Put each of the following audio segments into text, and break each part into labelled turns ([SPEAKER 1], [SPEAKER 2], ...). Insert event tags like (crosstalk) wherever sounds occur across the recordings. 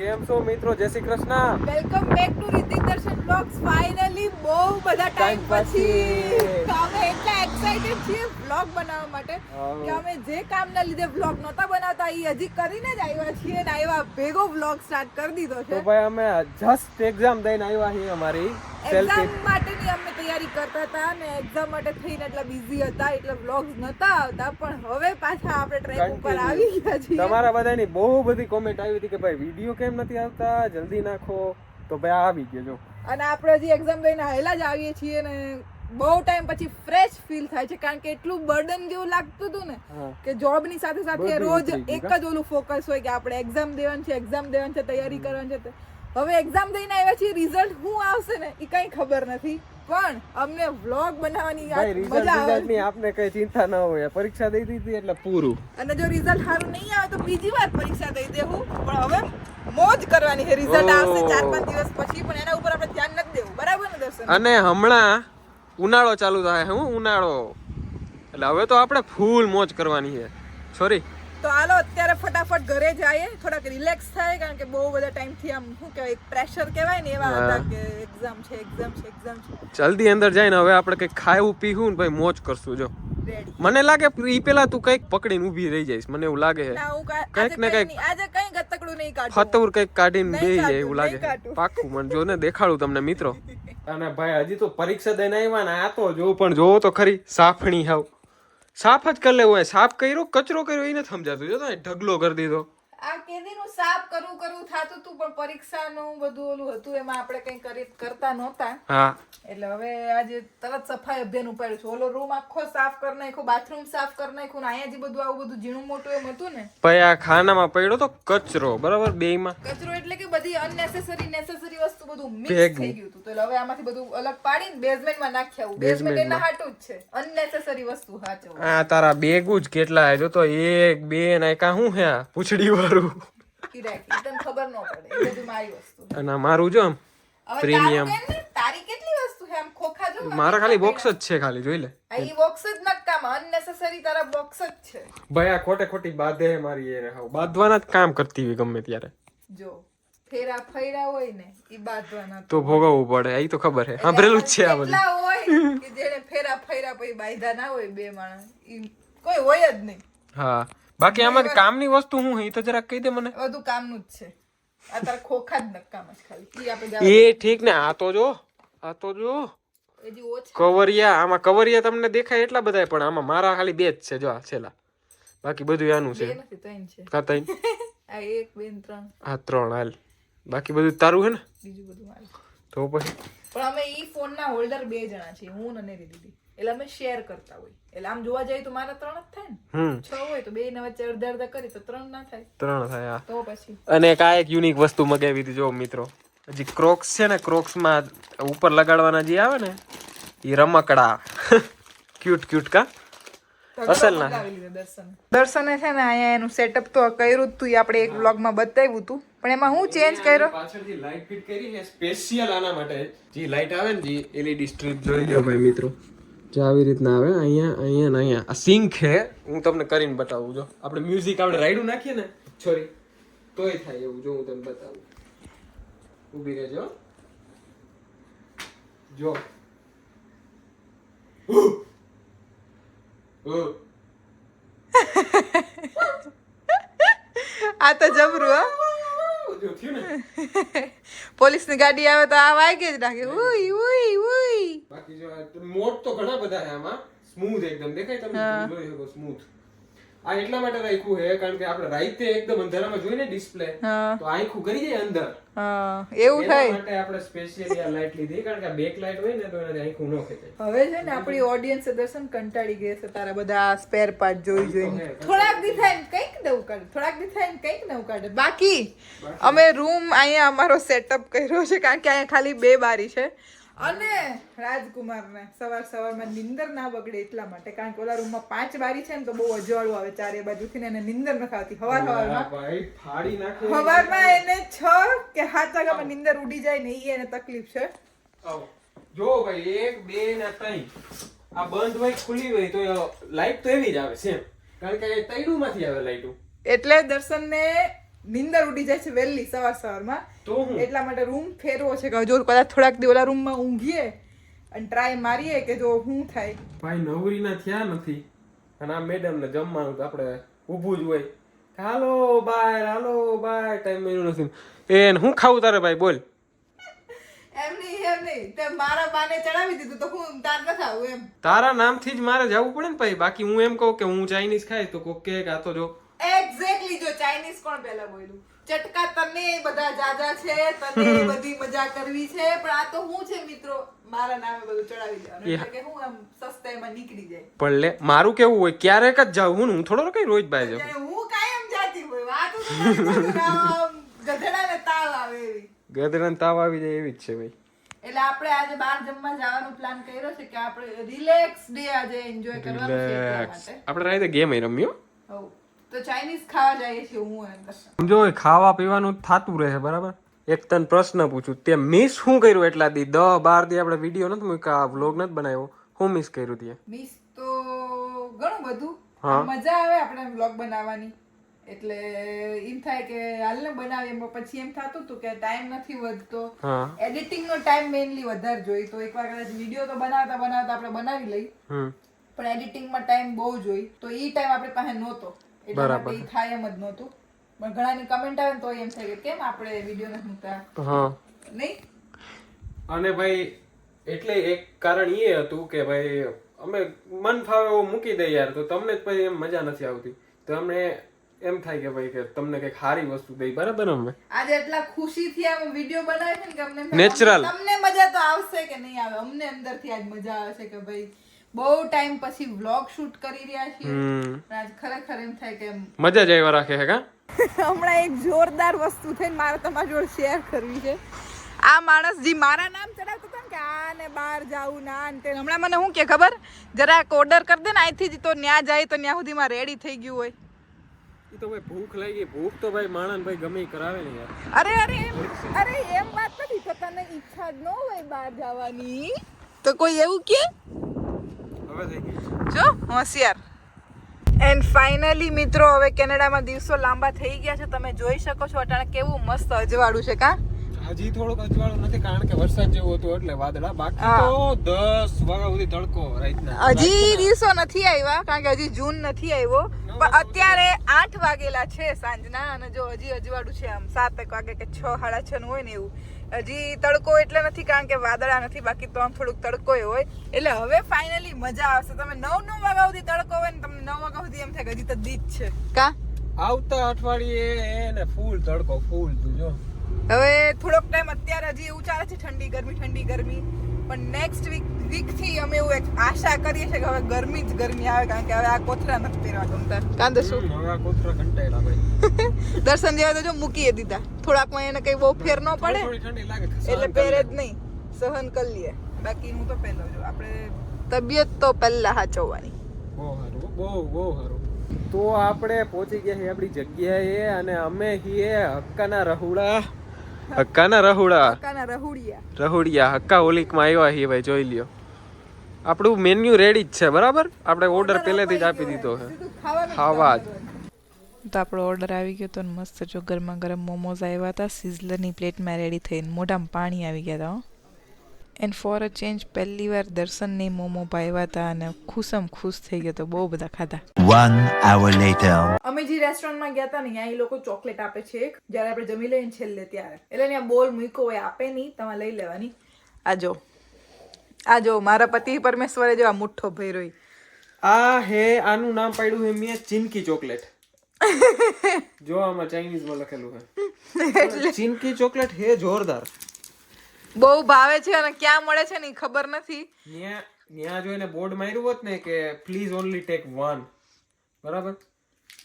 [SPEAKER 1] કેમ છો મિત્રો? જય Shri Krishna.
[SPEAKER 2] Welcome back to Ritik Darshan blogs finally બહુ બધા ટાઈમ પછી. તો અમે એટલા એક્સાઇટેડ છીએ બ્લોગ બનાવવા માટે કે અમે જે કામના લીધે બ્લોગ નહોતા બનાવતા એ હજી કરીને જ આવ્યા છીએ ને આવ્યા ભેગો બ્લોગ સ્ટાર્ટ કરી દીધો
[SPEAKER 1] તો
[SPEAKER 2] છે
[SPEAKER 1] ભાઈ અમે જસ્ટ એક્ઝામ દઈને આવ્યા છીએ અમારી સેલ્ફી
[SPEAKER 2] તૈયારી કરતા હતા ને એક્ઝામ માટે થઈને એટલા બિઝી હતા એટલે વ્લોગ્સ નતા આવતા પણ હવે પાછા આપણે ટ્રેક ઉપર આવી ગયા છીએ.
[SPEAKER 1] તમારા બધાની બહુ બધી કોમેન્ટ આવી હતી કે ભાઈ વીડિયો કેમ નથી આવતા? જલ્દી નાખો. તો ભાઈ આવી ગયો જો.
[SPEAKER 2] અને આપણે હજી એક્ઝામ દઈને હેલા જ આવીએ છીએ ને બહુ ટાઈમ પછી ફ્રેશ ફીલ થાય છે કારણ કે એટલું બર્ડન જેવું લાગતું હતું ને કે જોબની સાથે સાથે રોજ એક જ ઓલું ફોકસ હોય કે આપણે એક્ઝામ દેવાની છે એક્ઝામ દેવાની છે તૈયારી કરવાની છે. હવે એક્ઝામ દઈને આવ્યા છીએ રિઝલ્ટ શું આવશે ને એ કઈ ખબર નથી. પણ અમને વ્લોગ બનાવવાની મજા આવે.
[SPEAKER 1] આપને કઈ ચિંતા ન હોય. પરીક્ષા દઈ દીધી એટલે પૂરું.
[SPEAKER 2] અને જો રિઝલ્ટ સારું નહીં આવે તો બીજી વાર પરીક્ષા દઈ દેવું. પણ હવે મોજ કરવાની છે. રિઝલ્ટ આવશે ચાર પાંચ દિવસ પછી પણ એના ઉપર આપણે ધ્યાન નથી દેવું. બરાબર ને દર્શન?
[SPEAKER 1] અને હમણાં ઉનાળો ચાલુ થાય. હું ઉનાળો? એટલે હવે તો આપણે ફૂલ મોજ કરવાની છે. સોરી
[SPEAKER 2] તો હાલો અત્યારે ફટાફટ ઘરે જઈએ. થોડાક રિલેક્સ થાય કારણ કે બહુ બધા ટાઈમથી આમ શું કહેવાય પ્રેશર કહેવાય ને એવા હતા કે એક્ઝામ છે એક્ઝામ છે એક્ઝામ છે.
[SPEAKER 1] જલ્દી અંદર જઈને હવે આપણે કઈ ખાવું પીવું ને ભાઈ મોજ કરશું જો. મને લાગે ઈ પેલા તું કંઈક પકડીને ઊભી રહી જઈશ મને એવું લાગે છે. કંઈક ને કંઈક
[SPEAKER 2] આજે કઈ ગતકડું નહીં કાઢું.
[SPEAKER 1] ફતવર કંઈક કાઢીને બે જાય એવું લાગે પાકું મને જો ને દેખાડું તમને મિત્રો. (laughs) અને ભાઈ હજી તો પરીક્ષા દઈને આવ્યા ને આ તો જો પણ જોવો તો ખરી સાફણી હાવ. સાફ જ કરી લેવું હોય. સાફ કર્યો, કચરો કર્યો, એને સમજાતું. જો તમે ઢગલો કરી દીધો.
[SPEAKER 2] આ કેદીનું સાફ કરવું કરવું થાતું હતું પણ પરીક્ષાનું બધું ઓલું હતું એમાં આપણે કઈ કરી કરતા નહોતા.
[SPEAKER 1] હા.
[SPEAKER 2] એટલે હવે આજે તરત સફાઈ અભિયાન ઉપાડ્યું છે. ઓલો રૂમ આખો સાફ કરી નાખ્યો બાથરૂમ સાફ કરી નાખ્યું ને અહીંયા જે બધું આવું બધું ઝીણું મોટું એમ હતું ને.
[SPEAKER 1] ભાઈ આ ખાનામાં પડ્યો તો કચરો બરાબર? બેયમાં.
[SPEAKER 2] કચરો એટલે કે બધી અનનેસેસરી નેસેસરી વસ્તુ બધું મિક્સ. થઈ ગયું હતું. તો એટલે હવે આમાંથી બધું અલગ પાડીને બેઝમેન્ટમાં નાખી આવું. બેઝમેન્ટ એના હાટું જ છે. અનનેસેસરી વસ્તુ હાચો
[SPEAKER 1] આ તારા બેગું જ કેટલા આવ્યો તો એક બે નાખ્યા હું શું હે પૂંછડી
[SPEAKER 2] ઈ તને ખબર ન પડે એ બધું મારી વસ્તુ
[SPEAKER 1] અને મારું જો આમ
[SPEAKER 2] હવે
[SPEAKER 1] Premium.
[SPEAKER 2] તારું કેમ ને? તારી કેટલી વસ્તુ છે? આમ ખોખા જો
[SPEAKER 1] મારા ખાલી બોક્સ જ છે ખાલી જોઈ લે.
[SPEAKER 2] આ બોક્સ જ નકામ અનનેસેસરી તારા બોક્સ જ છે.
[SPEAKER 1] ભાઈ આ ખોટે ખોટી બાધે મારી એ રહો. બાંધવાના જ કામ કરતી હોય ગમે ત્યારે.
[SPEAKER 2] જો ફેરા ફેરા હોય ને ઈ બાંધવાના
[SPEAKER 1] તો ભોગવવું પડે એ તો ખબર છે. સાંભળેલું જ છે આ બધું.
[SPEAKER 2] હોય કે જેને ફેરા ફેરા પછી બાંધ્યા ના હોય બે માણસ ઈ કોઈ હોય જ નહીં.
[SPEAKER 1] હા. બાકી આમાં કામની વસ્તુ હું છે એ તો જરાક કહી દે મને.
[SPEAKER 2] બધું કામનું જ છે. આ તારા ખોખા જ નકામ જ ખાલી.
[SPEAKER 1] એ ઠીક ને આ તો જો આ તો જો. કવરિયા આમાં કવરિયા તમને દેખાય એટલા બધા પણ આમાં મારા ખાલી બે જ છે જો આ છેલ્લા. બાકી બધું આનું છે.
[SPEAKER 2] નથી ત્રણ છે.
[SPEAKER 1] કા તઈ (laughs)
[SPEAKER 2] આ એક બે ત્રણ.
[SPEAKER 1] આ ત્રણ હાલ. બાકી બધું તારું છે ને?
[SPEAKER 2] બીજું બધું
[SPEAKER 1] તો પછી?
[SPEAKER 2] પણ અમે ઈ ફોન ના હોલ્ડર બે જણા છે હું અને દીદી. એટલે અમે શેર કરતા હોય. એટલે આમ જોવા જઈએ તો મારા ત્રણ જ થાય ને. છ હોય તો બે ને વચ્ચે અડધા અડધા કરી તો ત્રણ ના થાય.
[SPEAKER 1] ત્રણ થાય
[SPEAKER 2] તો પછી.
[SPEAKER 1] અને એક આ એક યુનિક વસ્તુ મગાવી હતી જો મિત્રો. હજી ક્રોક્સ છે ને ક્રોક્સમાં ઉપર લગાડવાના જે આવે ને એ રમકડા. (laughs) ક્યુટ ક્યુટ કા? અસલ ના
[SPEAKER 2] દર્શન. દર્શને છે ને અહીંયા એનું સેટઅપ તો કર્યું જ તું આપણે એક બ્લોગમાં બતાવ્યું હતું પણ એમાં હું ચેન્જ કર્યો?
[SPEAKER 1] પાછળથી લાઇટ ફિટ કરી છે સ્પેશિયલ આના માટે. જે લાઇટ આવે ને જે એલઈડી સ્ટ્રીપ જોઈ લો ભાઈ મિત્રો. જે આવી રીતના આવે, અહીંયા અહીંયા ને અહીંયા. આ સિંક છે, હું તમને કરીને બતાવું, જો. આપણે મ્યુઝિક આપણે રાઈડું નાખીએ ને છોરી તોય થાય એવું, જો હું તમને બતાવું. ઊભી રહેજો જો.
[SPEAKER 2] આ તો જબરું, હા.
[SPEAKER 1] જો થયું ને. (laughs)
[SPEAKER 2] ગાડી આવે તો આ વાગે જ રાખે. ઉઈ ઉઈ ઉઈ.
[SPEAKER 1] બાકી જો મોટ તો ઘણા બધા છે આમાં. સ્મૂથ એકદમ. દેખાય તમે જોઈ શકો સ્મૂથ આ એટલા માટે રાખ્યું છે કારણ કે આપણે રાઈતે એકદમ અંધારામાં જોઈને ડિસ્પ્લે તો આંખું કરી જાય અંદર.
[SPEAKER 2] એવું થાય.
[SPEAKER 1] માટે આપણે સ્પેશિયલી આ લાઈટ લીધી કારણ કે બેક લાઈટ હોય ને તો એનાથી આંખ ન ખેંચાય
[SPEAKER 2] હવે છે ને આપણી ઓડિયન્સ દર્શન કંટાળી ગઈ છે તારા બધા સ્પેર પાર્ટ જોઈ જોઈને. થોડાક દી થાય કંઈક નવું કાઢે થોડાક દી થાય કંઈક નવું કાઢે. બાકી અમે રૂમ અહીંયા અમારો સેટઅપ કર્યો છે કારણ કે અહીંયા ખાલી બે બારી છે. અને રાજકુમારને સવાર સવારમાં નિંદર ના બગડે એટલા માટે કારણ કે ઓલા રૂમમાં પાંચ બારી છે ને તો બહુ અજવાળું આવે ચારે બાજુથી ને એને નિંદર ન ખાતી હવાર હવારમાં?
[SPEAKER 1] ફાડી નાખે.
[SPEAKER 2] હવારમાં એને છ કે સાત વાગ્યામાં નિંદર ઉડી જાય ને એ એને તકલીફ છે.
[SPEAKER 1] જો ભાઈ એક બે ને ત્રણ. આ બંધ હોય ખુલી હોય તો લાઈટ તો એવી જ આવે સેમ. કારણ કે તૈડું માંથી આવે લાઈટું.
[SPEAKER 2] એટલે દર્શનને નીંદર ઉડી જાય છે વહેલી સવાર સવારમાં.
[SPEAKER 1] તો હું?
[SPEAKER 2] એટલા માટે રૂમ ફેરવો છે કે જો કદાચ થોડાક દિવસ ઓલા રૂમમાં ઊંઘીએ અને ટ્રાય મારીએ કે જો શું થાય.
[SPEAKER 1] ભાઈ નવરીના થયા નથી. અને આ મેડમ ને જમવાનું તો આપણે ઊભું જ હોય. હાલો બાય હાલો બાય ટાઈમ મળ્યો નથી. એ હું ખાવું તારે ભાઈ બોલ.
[SPEAKER 2] એમ નહીં એમ નહીં. તે મારા બાને ચડાવી દીધું તો હું તાર ન ખાવું એમ.
[SPEAKER 1] તારા નામથી જ મારે જવું પડે ને ભાઈ. બાકી હું એમ કહું કે હું ચાઇનીઝ ખાઈશ તો કોક કે આ તો જો
[SPEAKER 2] એક્ઝેક્ટલી જો ચાઇનીઝ કોણ પહેલા બોલ્યું? ચટકા તને બધા જાજા છે તને (laughs) બધી મજા કરવી છે પણ આ તો હું છે મિત્રો? મારા નામે બધું ચડાવી દેવાનું. એટલે કે હું આમ સસ્તાઈમાં નીકળી જાય.
[SPEAKER 1] પણ લે મારું કેવું હોય ક્યારેક જ જાઉં હું હું થોડો કઈ રોજ બાય જાઉં.
[SPEAKER 2] હું કાયમ જાતી હોય વાત તમારી જોડે તાવ આવે એવી.
[SPEAKER 1] ગધેડાને તાવ આવી જાય એવી જ છે ભાઈ.
[SPEAKER 2] એટલે આપણે આજે બહાર જમવા જવાનો પ્લાન કર્યો છે કે આપણે રિલેક્સ ડે આજે એન્જોય કરવાનો છે
[SPEAKER 1] આપણે રાતે ગેમ રમ્યો?
[SPEAKER 2] હઉ. તો ચાઇનીઝ ખાવા જઈએ છીએ હું એમ
[SPEAKER 1] જો ખાવા પીવાનું થતું રહે બરાબર? એક તન પ્રશ્ન પૂછું તે મિસ શું કર્યું એટલા દી? દહ બાર દી આપણે વીડિયો નથી મૂક્યા વ્લોગ નથી બનાવ્યો. હું મિસ કર્યું તે?
[SPEAKER 2] મિસ તો ઘણું બધું. મજા આવે આપણે વ્લોગ બનાવવાની. એટલે એમ થાય કે હાલને બનાવીએ એમાં પછી એમ થતું હતું કે ટાઈમ નથી વધતો. એડિટિંગ નો ટાઈમ મેઇનલી વધારે જોઈ તો એકવાર કદાચ વીડિયો તો બનાવતા બનાવતા આપણે બનાવી લઈ. પણ એડિટિંગમાં ટાઈમ બહુ જોઈ તો એ ટાઈમ આપણી પાસે નહોતો. ઈ થાય એમ જ નહોતું. પણ ઘણાની કમેન્ટ આવે તો એમ થાય કે કેમ આપણે વીડિયો નથી મૂકતા?
[SPEAKER 1] હા.
[SPEAKER 2] નહીં?
[SPEAKER 1] અને ભાઈ એટલે એક કારણ એ હતું કે ભાઈ અમે મન ફાવે એવું મૂકી દઈએ યાર તો તમને જ પછી એમ મજા નથી આવતી. તો અમને એમ થાય કે ભાઈ કે તમને કંઈક સારી વસ્તુ દઈ બરાબર અમે
[SPEAKER 2] આજે એટલા ખુશીથી અમે વીડિયો બનાવ્યો છે ને કે અમને
[SPEAKER 1] નેચરલ
[SPEAKER 2] તમને મજા તો આવશે કે નહીં આવે? અમને અંદરથી આજ મજા આવે છે કે ભાઈ બહુ ટાઈમ પછી વ્લોગ શૂટ કરી રહ્યા છીએ. આજ ખરેખર એમ થાય કે
[SPEAKER 1] મજા જ આવ્યા રાખે હે કા? (laughs)
[SPEAKER 2] હમણાં એક જોરદાર વસ્તુ થઈને મારે તમારી જોડે શેર કરવી છે. આ માણસ જે મારા નામ ચડાવતો હતો ને કે આ ને બહાર જાવું ના ને તે હમણાં મને શું કે ખબર? જરાક ઓર્ડર કરી દે ને અહીંથી જ તો ન્યા જાય તો ન્યા સુધીમાં રેડી થઈ ગયું હોય.
[SPEAKER 1] એ તો ભાઈ ભૂખ લાગી ભૂખ તો ભાઈ માણસ ભાઈ ગમે કરાવે ને યાર.
[SPEAKER 2] અરે અરે એમ અરે એમ વાત નથી તો તને ઈચ્છા જ ન હોય બહાર જવાની. તો કોઈ એવું કે? જો, હોશિયાર. એન્ડ ફાઇનલી મિત્રો, હવે કેનેડામાં દિવસો લાંબા થઈ ગયા છે. તમે જોઈ શકો છો અટાણે કેવું મસ્ત અજવાળું છે, કા?
[SPEAKER 1] હજી થોડુંક અજવાળું નથી કારણ કે વરસાદ જેવું હતું એટલે વાદળા. બાકી. તો દસ વાગ્યા સુધી તડકો રાઈતના
[SPEAKER 2] હજી દિવસો નથી આવ્યા કારણ કે હજી જૂન નથી આવ્યો. પણ અત્યારે આઠ વાગેલા છે સાંજના અને જો હજી અજવાળું છે આમ સાત એક વાગે કે છ સાડા છ નું હોય ને એવું. હજી તડકો એટલે નથી કારણ કે વાદળા નથી બાકી તો આમ થોડુંક તડકો હોય. એટલે હવે ફાઇનલી મજા આવશે. તમે નવ નવ વાગ્યા સુધી તડકો હોય ને તમને નવ વાગ્યા સુધી એમ થાય કે હજી તો દીજ છે. કા?
[SPEAKER 1] આવતા અઠવાડિયે એને ફૂલ તડકો ફૂલ તું જો.
[SPEAKER 2] હવે થોડોક ટાઈમ અત્યારે હજી એવું ચાલે છે ઠંડી ગરમી ઠંડી ગરમી. પણ નેક્સ્ટ વીક વીકથી અમે એવું એક આશા કરીએ છીએ કે હવે ગરમી જ ગરમી આવે કારણ કે હવે આ કોથરા નથી પહેરવા ગમતા. કાંદે શું?
[SPEAKER 1] હવે આ કોથરા કંટાળ્યા ભાઈ (laughs)
[SPEAKER 2] દર્શન જેવા તો જો મૂકીએ દીધા. થોડાકમાં એને કઈ બહુ ફેર ન પડે.
[SPEAKER 1] થોડી ઠંડી લાગે
[SPEAKER 2] એટલે પહેરે જ નહીં. સહન કરી લઈએ. બાકી હું તો પહેલો છું આપણે તબિયત તો પહેલા હાચવવાની.
[SPEAKER 1] બહુ સારું બહુ બહુ સારું. તો આપણે પહોંચી ગયા છીએ આપણી જગ્યાએ અને અમે છીએ હક્કાના રಹುડા હક્કાના
[SPEAKER 2] રહુડા. રહુડિયા.
[SPEAKER 1] રಹುડિયા હક્કા હોલિકમાં આવ્યા છીએ ભાઈ જોઈ લ્યો. આપણું મેન્યુ રેડી જ છે બરાબર? આપણે ઓર્ડર પહેલેથી જ આપી દીધો છે. ખાવા જ.
[SPEAKER 3] તો આપણો ઓર્ડર આવી ગયો તો ને મસ્ત જો ગરમા ગરમ મોમોઝ આવ્યા હતા સિઝલરની પ્લેટમાં રેડી થઈને મોઢામાં પાણી આવી ગયા હતા એન્ડ ફોર અ ચેન્જ પહેલી વાર દર્શનને મોમો ભાવ્યા હતા અને ખુશમ ખુશ થઈ ગયો તો બહુ બધા ખાધા.
[SPEAKER 4] વન આવર લેટર
[SPEAKER 2] અમે જે રેસ્ટોરન્ટમાં ગયા હતા ને ત્યાં એ લોકો ચોકલેટ આપે છે એક. જ્યારે આપણે જમી લઈએ છેલ્લે ત્યારે. એટલે ત્યાં બોલ મૂક્યો હોય આપે નહીં તમારે લઈ લેવાની. આ જો. આ જો મારા પતિ પરમેશ્વરે જો આ મુઠ્ઠો ભર્યો.
[SPEAKER 1] આ હે આનું નામ પાડ્યું હે મેં ચિનકી ચોકલેટ. (laughs) જો આમાં ચાઇનીઝમાં લખેલું હે. ચિનકી ચોકલેટ હે જોરદાર.
[SPEAKER 2] બહુ ભાવે છે અને ક્યાં મળે છે ને ખબર નથી.
[SPEAKER 1] ન્યા ન્યા જોઈને બોર્ડ માર્યું હોત ને કે પ્લીઝ ઓનલી ટેક વન બરાબર?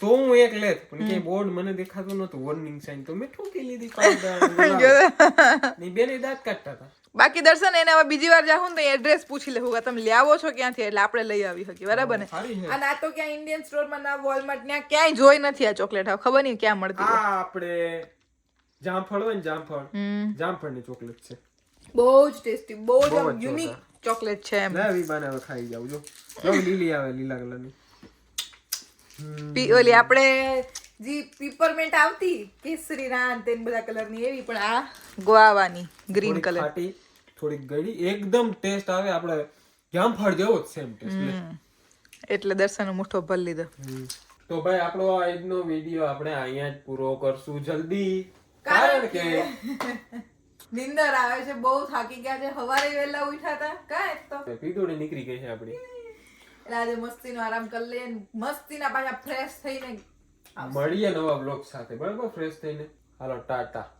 [SPEAKER 1] તો હું એક લેત પણ કે બોર્ડ મને દેખાતું નતું વોર્નિંગ સાઇન તો મેં ઠોકી લીધી (laughs) ની બેને દાંત કાઢતા હતા.
[SPEAKER 2] બાકી દર્શન એને હવે બીજી વાર જાઉં ને તો એડ્રેસ પૂછી લેવું કે તમે લાવો છો ક્યાંથી? એટલે આપણે લઈ આવી શકીએ બરાબર ને? અને આ તો ક્યાં ઇન્ડિયન સ્ટોરમાં ના વોલમાર્ટ ત્યાં ક્યાંય જોઈ નથી આ ચોકલેટ હવે ખબર નહીં ક્યાં મળતી
[SPEAKER 1] આ આપણે જામફળ હોય ને જામફળ. જામફળની ચોકલેટ છે.
[SPEAKER 2] બહુ જ ટેસ્ટી બહુ જ યુનિક ચોકલેટ છે એમ.
[SPEAKER 1] વિબાને હવે ખાઈ જાવ જો. જો લીલી આવે લીલા કલરની.
[SPEAKER 2] પી ઓલી આપણે જે પીપરમેન્ટ આવતી કેસરી રાન તેન બધા કલરની એવી પણ આ ગુઆવાની ગ્રીન કલર
[SPEAKER 1] ખાટી થોડીક ગળી એકદમ ટેસ્ટ આવે આપણે જામફળ જેવો જ સેમ ટેસ્ટ
[SPEAKER 2] એટલે દર્શન મુઠ્ઠો ભરી લીધો.
[SPEAKER 1] તો ભાઈ આપણો આજનો વીડિયો આપણે અહીંયા જ પૂરો કરશું. જલ્દી. કારણ કે
[SPEAKER 2] નિંદર આવે છે બહુ થાકી ગયા છે. સવારે વહેલા ઉઠ્યા હતા. કાંઈ તો.
[SPEAKER 1] પીદોડી નીકળી ગઈ છે આપણી.
[SPEAKER 2] એટલે આજે મસ્તીનો આરામ કરી લઈએ મસ્તી મસ્તીના પાછા ફ્રેશ થઈને
[SPEAKER 1] મળીએ નવા બ્લોગ સાથે. બરાબર? ફ્રેશ થઈને. હાલો ટાટા.